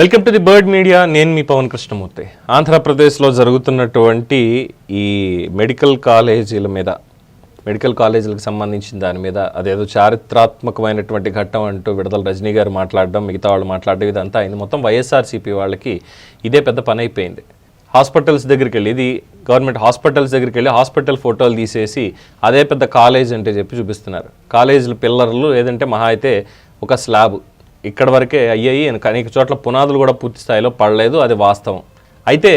Welcome to the bird media నేను మీ పవన్ కృష్ణమూర్తి. ఆంధ్రప్రదేశ్లో జరుగుతున్నటువంటి ఈ మెడికల్ కాలేజీల మీద మెడికల్ కాలేజీలకు సంబంధించిన దాని మీద అదేదో చారిత్రాత్మకమైనటువంటి ఘట్టం అంటూ విడుదల రజనీ గారు మాట్లాడడం మిగతా వాళ్ళు మాట్లాడడం ఇదంతా అయింది. మొత్తం వైఎస్ఆర్సీపీ వాళ్ళకి ఇదే పెద్ద పని అయిపోయింది. హాస్పిటల్స్ దగ్గరికి వెళ్ళి ఇది గవర్నమెంట్ హాస్పిటల్స్ దగ్గరికి వెళ్ళి హాస్పిటల్ ఫోటోలు తీసేసి అదే పెద్ద కాలేజ్ అంటే చెప్పి చూపిస్తున్నారు. కాలేజీల పిల్లర్లు ఏదంటే మహా అయితే ఒక స్లాబ్. ఇక్కడ వరకే అయ్యాయి. అనేక చోట్ల పునాదులు కూడా పూర్తి స్థాయిలో పడలేదు. అది వాస్తవం. అయితే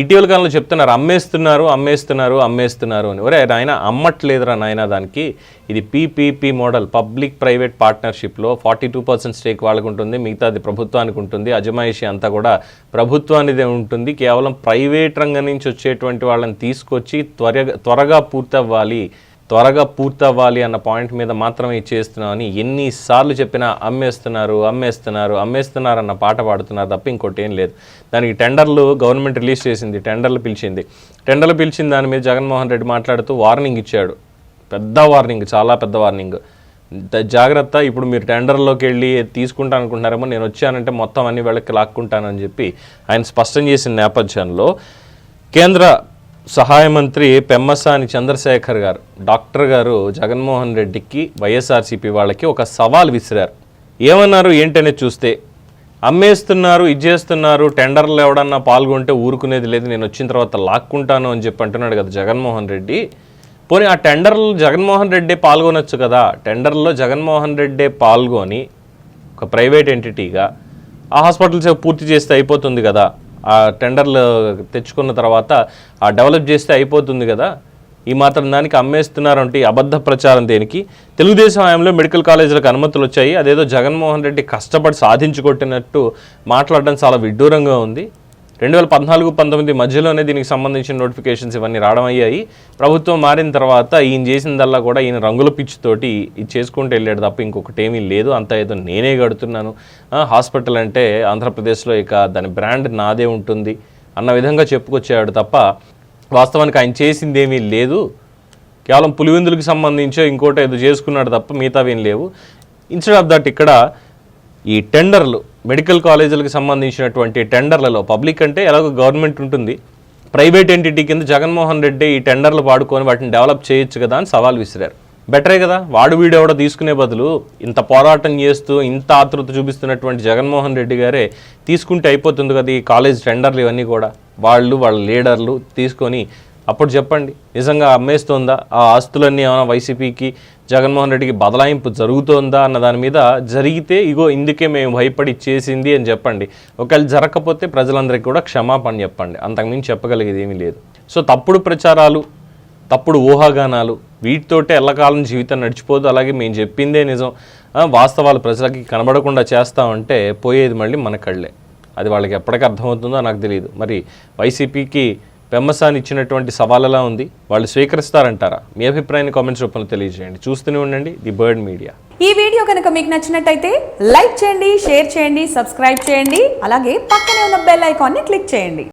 ఇటీవల కాలంలో చెప్తున్నారు అమ్మేస్తున్నారు అమ్మేస్తున్నారు అమ్మేస్తున్నారు అని. ఒరే నాయన అమ్మట్లేదురా నాయన దానికి. ఇది పీపీపీ మోడల్ పబ్లిక్ ప్రైవేట్ పార్ట్నర్షిప్లో ఫార్టీ టూ పర్సెంట్ స్టేక్ వాళ్ళకు ఉంటుంది మిగతాది ప్రభుత్వానికి ఉంటుంది అజమాయిషి అంతా కూడా ప్రభుత్వానిదే ఉంటుంది. కేవలం ప్రైవేట్ రంగం నుంచి వచ్చేటువంటి వాళ్ళని తీసుకొచ్చి త్వరగా త్వరగా పూర్తవ్వాలి. త్వరగా పూర్తవ్వాలి అన్న పాయింట్ మీద మాత్రమే చేస్తున్నామని ఎన్నిసార్లు చెప్పినా అమ్మేస్తున్నారు అమ్మేస్తున్నారు అమ్మేస్తున్నారు అన్న పాట పాడుతున్నారు తప్ప ఇంకోటి ఏం లేదు. దానికి టెండర్లు గవర్నమెంట్ రిలీజ్ చేసింది టెండర్లు పిలిచింది. టెండర్లు పిలిచిన దాని మీద జగన్మోహన్ రెడ్డి మాట్లాడుతూ వార్నింగ్ ఇచ్చాడు. పెద్ద వార్నింగ్ చాలా పెద్ద వార్నింగ్. జాగ్రత్త ఇప్పుడు మీరు టెండర్లోకి వెళ్ళి తీసుకుంటా అనుకుంటున్నారేమో నేను వచ్చానంటే మొత్తం అన్ని వెళ్ళకి లాక్కుంటానని చెప్పి ఆయన స్పష్టం చేసిన నేపథ్యంలో కేంద్ర సహాయ మంత్రి పెమ్మసాని చంద్రశేఖర్ గారు డాక్టర్ గారు జగన్మోహన్ రెడ్డికి వైఎస్ఆర్సీపీ వాళ్ళకి ఒక సవాల్ విసిరారు. ఏమన్నారు ఏంటనే చూస్తే అమ్మేస్తున్నారు ఇది చేస్తున్నారు టెండర్లు ఎవడన్నా పాల్గొంటే ఊరుకునేది లేదు నేను వచ్చిన తర్వాత లాక్కుంటాను అని చెప్పి అంటున్నాడు కదా జగన్మోహన్ రెడ్డి. పోనీ ఆ టెండర్లు జగన్మోహన్ రెడ్డి పాల్గొనొచ్చు కదా? టెండర్లో జగన్మోహన్ రెడ్డే పాల్గొని ఒక ప్రైవేట్ ఎంటిటీగా ఆ హాస్పిటల్స్ పూర్తి చేస్తే అయిపోతుంది కదా? ఆ టెండర్లు తెచ్చుకున్న తర్వాత ఆ డెవలప్ చేస్తే అయిపోతుంది కదా. ఈ మాత్రం దానికి అమ్మేస్తున్నారంటే ఈ అబద్ధ ప్రచారం దేనికి? తెలుగుదేశం హయాంలో మెడికల్ కాలేజీలకు అనుమతులు వచ్చాయి. అదేదో జగన్మోహన్ రెడ్డి కష్టపడి సాధించుకొట్టినట్టు మాట్లాడడం చాలా విడ్డూరంగా ఉంది. రెండు వేల పద్నాలుగు పంతొమ్మిది మధ్యలోనే దీనికి సంబంధించిన నోటిఫికేషన్స్ ఇవన్నీ రావడం అయ్యాయి. ప్రభుత్వం మారిన తర్వాత ఈయన చేసిందల్లా కూడా ఈయన రంగుల పిచ్చితోటి ఇది చేసుకుంటూ వెళ్ళాడు తప్ప ఇంకొకటి ఏమీ లేదు. అంత ఏదో నేనే కడుతున్నాను. హాస్పిటల్ అంటే ఆంధ్రప్రదేశ్లో ఇక దాని బ్రాండ్ నాదే ఉంటుంది అన్న విధంగా చెప్పుకొచ్చాడు తప్ప వాస్తవానికి ఆయన చేసింది ఏమీ లేదు. కేవలం పులివెందులకు సంబంధించో ఇంకోటి ఏదో చేసుకున్నాడు తప్ప మిగతావేం లేవు. ఇన్స్టెడ్ ఆఫ్ దట్ ఇక్కడ ఈ టెండర్లు మెడికల్ కాలేజీలకు సంబంధించినటువంటి టెండర్లలో పబ్లిక్ అంటే ఎలాగో గవర్నమెంట్ ఉంటుంది. ప్రైవేట్ ఎంటిటీ కింద జగన్మోహన్ రెడ్డి ఈ టెండర్లు వాడుకొని వాటిని డెవలప్ చేయొచ్చు కదా అని సవాల్ విసిరారు. బెటరే కదా వాడు వీడెవడో తీసుకునే బదులు ఇంత పోరాటం చేస్తూ ఇంత ఆతృత చూపిస్తున్నటువంటి జగన్మోహన్ రెడ్డి గారే తీసుకుంటే అయిపోతుంది కదా ఈ కాలేజ్ టెండర్లు ఇవన్నీ కూడా. వాళ్ళు వాళ్ళ లీడర్లు తీసుకొని అప్పుడు చెప్పండి. నిజంగా అమ్మేస్తోందా? ఆ ఆస్తులన్నీ ఏమైనా వైసీపీకి జగన్మోహన్ రెడ్డికి బదలాయింపు జరుగుతోందా అన్న దాని మీద జరిగితే ఇగో ఇందుకే మేము భయపడి చేసింది అని చెప్పండి. ఒకవేళ జరగకపోతే ప్రజలందరికీ కూడా క్షమాపణ చెప్పండి. అంతకుమించి చెప్పగలిగేది ఏమీ లేదు. సో తప్పుడు ప్రచారాలు తప్పుడు ఊహాగానాలు వీటితోటే ఎల్లకాలం జీవితం నడిచిపోదు. అలాగే మేము చెప్పిందే నిజం. వాస్తవాలు ప్రజలకి కనబడకుండా చేస్తామంటే పోయేది మళ్ళీ మన కళ్ళే. అది వాళ్ళకి ఎప్పటికీ అర్థమవుతుందో నాకు తెలియదు మరి వైసీపీకి పెమ్మసాని ఇచ్చినటువంటి సవాళ్ళలా ఉంది. వాళ్ళు స్వీకరిస్తారంటారా? మీ అభిప్రాయాన్ని కామెంట్స్ రూపంలో తెలియజేయండి. చూస్తూనే ఉండండి. The bird media. ఈ వీడియో కనుక మీకు నచ్చినట్టయితే లైక్ చేయండి షేర్ చేయండి సబ్స్క్రైబ్ చేయండి. అలాగే పక్కనే ఉన్న బెల్ ఐకాన్ని క్లిక్ చేయండి.